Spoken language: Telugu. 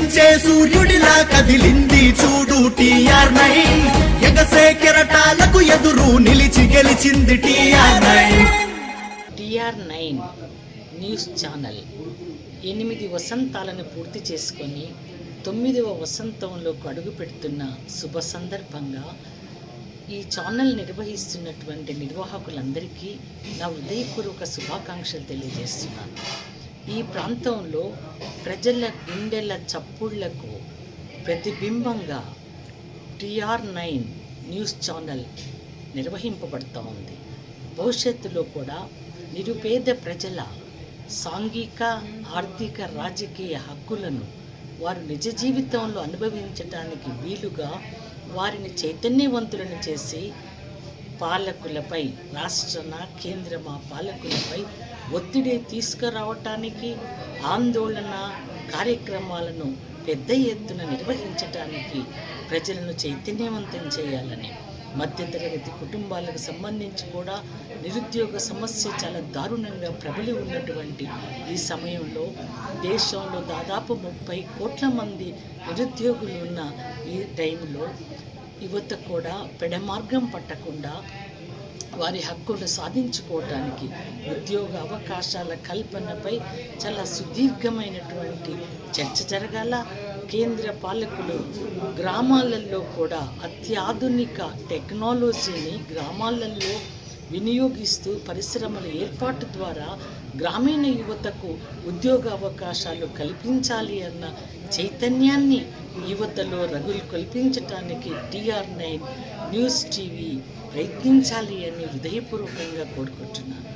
ఉదయించే సూర్యుడిలా కదిలింది చూడు టీఆర్ నైన్. ఎగసే కెరటాలకు ఎదురు నిలిచి గెలిచింది TR nine. TR nine news channel ఎనిమిది వసంతాలను పూర్తి చేసుకొని తొమ్మిదవ వసంతంలోకి అడుగు పెడుతున్న శుభ సందర్భంగా ఈ ఛానల్ నిర్వహిస్తున్నటువంటి నిర్వాహకులందరికీ నా హృదయపూర్వక శుభాకాంక్షలు తెలియజేస్తున్నాను. ఈ ప్రాంతంలో ప్రజల గుండెల చప్పుళ్ళకు ప్రతిబింబంగా టిఆర్ నైన్ న్యూస్ ఛానల్ నిర్వహింపబడుతూ ఉంది. భవిష్యత్తులో కూడా నిరుపేద ప్రజల సాంఘిక ఆర్థిక రాజకీయ హక్కులను వారు నిజ జీవితంలో అనుభవించటానికి వీలుగా వారిని చైతన్యవంతులను చేసి పాలకులపై రాష్ట్రన కేంద్రమా పాలకులపై ఒత్తిడి తీసుకురావటానికి ఆందోళన కార్యక్రమాలను పెద్ద ఎత్తున నిర్వహించటానికి ప్రజలను చైతన్యవంతం చేయాలని మధ్యతరగతి కుటుంబాలకు సంబంధించి కూడా నిరుద్యోగ సమస్య చాలా దారుణంగా ప్రబలి ఉన్నటువంటి ఈ సమయంలో దేశంలో దాదాపు ముప్పై కోట్ల మంది నిరుద్యోగులు ఉన్న ఈ టైంలో యువత కూడా పెడమార్గం పట్టకుండా వారి హక్కును సాధించుకోవటానికి ఉద్యోగ అవకాశాల కల్పనపై చాలా సుదీర్ఘమైనటువంటి చర్చ జరగాల. కేంద్ర పాలకులు గ్రామాలలో కూడా అత్యాధునిక టెక్నాలజీని గ్రామాలలో వినియోగిస్తూ పరిశ్రమల ఏర్పాటు ద్వారా గ్రామీణ యువతకు ఉద్యోగ అవకాశాలు కల్పించాలి అన్న చైతన్యాన్ని యువతలో రగులు కల్పించటానికి టీఆర్ నైన్ న్యూస్ టీవీ ప్రయత్నించాలి అని హృదయపూర్వకంగా కోరుకుంటున్నాను.